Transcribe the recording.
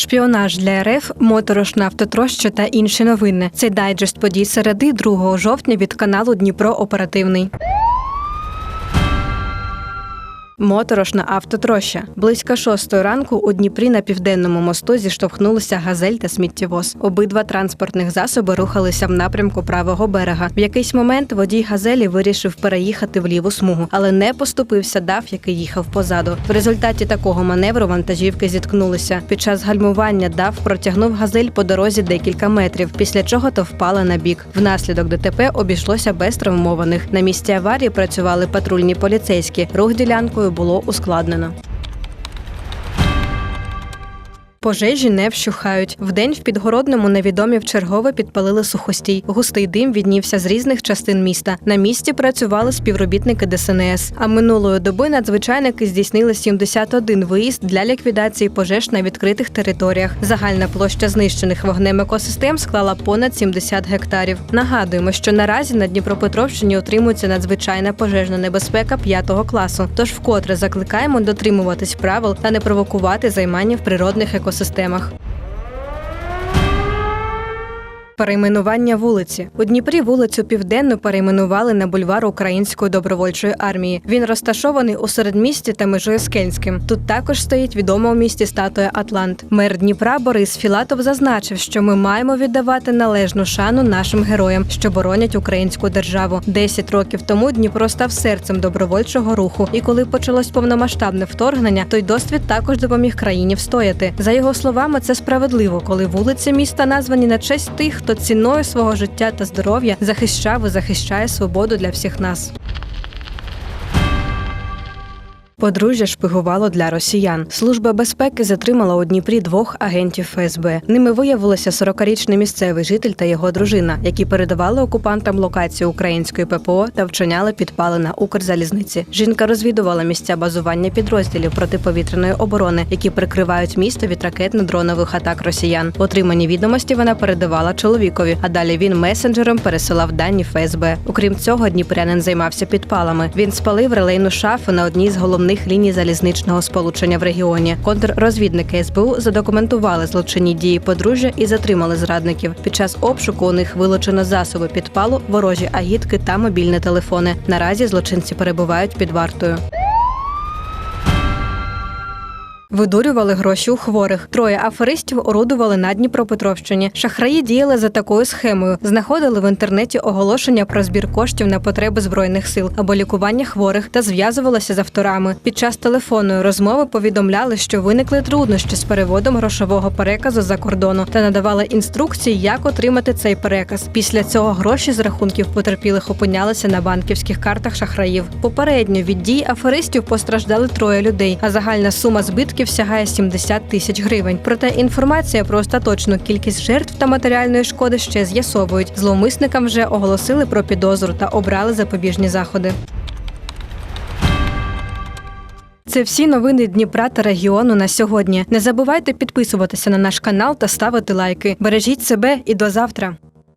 Шпіонаж для РФ, моторошна автотроща та інші новини. Це дайджест подій середи 2 жовтня від каналу Дніпро Оперативний. Моторошна автотроща. Близько шостої ранку у Дніпрі на південному мосту зіштовхнулися газель та сміттєвоз. Обидва транспортних засоби рухалися в напрямку правого берега. В якийсь момент водій газелі вирішив переїхати в ліву смугу, але не поступився дав, який їхав позаду. В результаті такого маневру вантажівки зіткнулися. Під час гальмування дав протягнув газель по дорозі декілька метрів, після чого то впала на бік. Внаслідок ДТП обійшлося без травмованих. На місці аварії працювали патрульні поліцейські. Рух ділянкою було ускладнено. Пожежі не вщухають. Вдень в підгородному невідомі вчергове підпалили сухостій. Густий дим віднівся з різних частин міста. На місці працювали співробітники ДСНС. А минулої доби надзвичайники здійснили 71 виїзд для ліквідації пожеж на відкритих територіях. Загальна площа знищених вогнем екосистем склала понад 70 гектарів. Нагадуємо, що наразі на Дніпропетровщині утримується надзвичайна пожежна небезпека 5 класу. Тож вкотре закликаємо дотримуватись правил та не провокувати займання в природних екосистемах екосистемах. Перейменування вулиці у Дніпрі вулицю Південну перейменували на бульвар Української добровольчої армії. Він розташований у середмісті та межує з Кельнським. Тут також стоїть відома у місті статуя Атлант. Мер Дніпра Борис Філатов зазначив, що ми маємо віддавати належну шану нашим героям, що боронять українську державу. Десять років тому Дніпро став серцем добровольчого руху. І коли почалось повномасштабне вторгнення, той досвід також допоміг країні встояти. За його словами, це справедливо, коли вулиці міста названі на честь тих, хто ціною свого життя та здоров'я захищав і захищає свободу для всіх нас. Подружжя шпигувало для росіян. Служба безпеки затримала у Дніпрі двох агентів ФСБ. Ними виявилося 40-річний місцевий житель та його дружина, які передавали окупантам локацію української ППО та вчиняли підпали на Укрзалізниці. Жінка розвідувала місця базування підрозділів протиповітряної оборони, які прикривають місто від ракетно-дронових атак росіян. Отримані відомості вона передавала чоловікові, а далі він месенджером пересилав дані ФСБ. Окрім цього, дніпрянин займався підпалами. Він спалив релейну шафу на одній з головних ліній залізничного сполучення в регіоні. Контррозвідники СБУ задокументували злочинні дії подружжя і затримали зрадників. Під час обшуку у них вилучено засоби підпалу, ворожі агітки та мобільні телефони. Наразі злочинці перебувають під вартою. Видурювали гроші у хворих. Троє аферистів орудували на Дніпропетровщині. Шахраї діяли за такою схемою. Знаходили в інтернеті оголошення про збір коштів на потреби збройних сил або лікування хворих та зв'язувалися з авторами. Під час телефонної розмови повідомляли, що виникли труднощі з переводом грошового переказу за кордону та надавали інструкції, як отримати цей переказ. Після цього гроші з рахунків потерпілих опинялися на банківських картах шахраїв. Попередньо від дій аферистів постраждали троє людей, а загальна сума збитків сягає 70 тисяч гривень. Проте інформація про остаточну кількість жертв та матеріальної шкоди ще з'ясовують. Зловмисникам вже оголосили про підозру та обрали запобіжні заходи. Це всі новини Дніпра та регіону на сьогодні. Не забувайте підписуватися на наш канал та ставити лайки. Бережіть себе і до завтра.